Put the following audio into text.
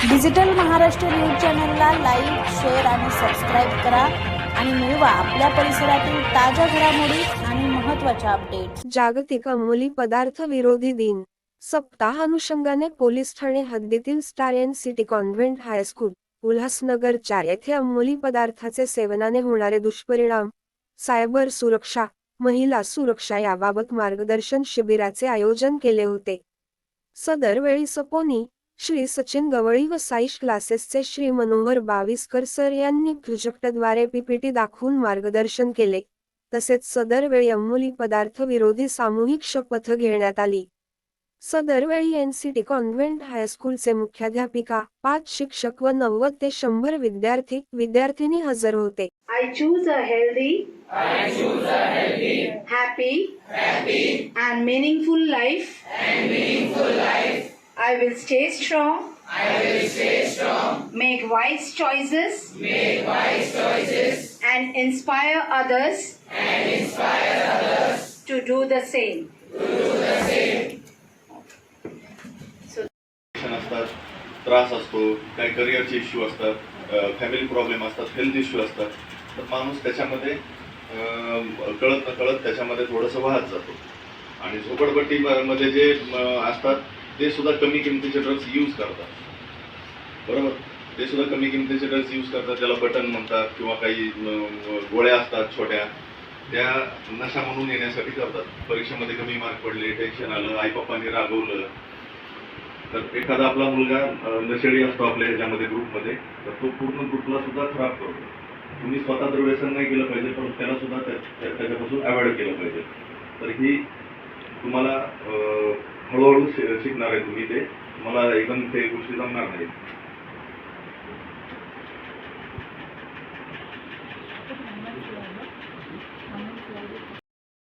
Digital Maharashtra news चॅनलला like share आणि subscribe करा आणि मिळवा आपल्या परिसरातील ताज्या घडामोडी आणि महत्त्वाच्या अपडेट्स जागतिक अंमली पदार्थ विरोधी दिन. सप्ताह अनुषंगाने पोलीस ठाणे हद्दीतील star N city convent high school Ulhasnagar चार येथे अंमली पदार्थाचे सेवनाने होणारे दुष्परिणाम. सायबर सुरक्षा महिला सुरक्षा याबाबत मार्गदर्शन शिबिराचे आयोजन केले होते. सदर वेळी सपोनी श्री सचिन गवळी व साईश क्लासेसचे श्री मनोहर बाविस्कर सर यांनी प्रोजेक्टद्वारे पीपीटी दाखवून मार्गदर्शन केले. तसेच सदर वेळी अंमली पदार्थ विरोधी सामूहिक शपथ घेण्यात आली. सदर वेळी एनसीटी कॉन्व्हेंट हायस्कूलचे मुख्याध्यापिका पाच शिक्षक व नव्वद ते शंभर विद्यार्थी विद्यार्थिनी हजर होते. I choose a healthy, happy, and meaningful life. I will stay strong. Make wise choices. And inspire others. To do the same. So tension असतात त्रास असतो काही करिअरचे इश्यू असतात फॅमिली प्रॉब्लेम असतात हेल्थ इश्यू असतात तर माणूस त्याच्यामध्ये कळत न कळत त्याच्यामध्ये थोडंसं वाहत जातो आणि झोपडपट्टी मध्ये जे असतात ते सुद्धा कमी किमतीचे ड्रग्स यूज करतात. बरोबर? ते सुद्धा कमी किमतीचे ड्रग्स यूज करतात. त्याला बटन म्हणतात किंवा काही गोळ्या असतात छोट्या त्या नशा म्हणून येण्यासाठी करतात. परीक्षेमध्ये कमी मार्क पडले टेन्शन आलं आई पप्पांनी रागवलं. तर एखादा आपला मुलगा नशेडी असतो आपल्या ह्याच्यामध्ये ग्रुपमध्ये तर तो पूर्ण ग्रुपला सुद्धा खराब करतो. तुम्ही स्वतः तर व्यसन नाही केलं पाहिजे पण त्याला सुद्धा त्या- त्याच्यापासून अवॉइड केलं पाहिजे. तर ही तुम्हाला हळूहळू शिकणार आहे तुम्ही ते. मला एकदम ते गोष्टी जमणार नाही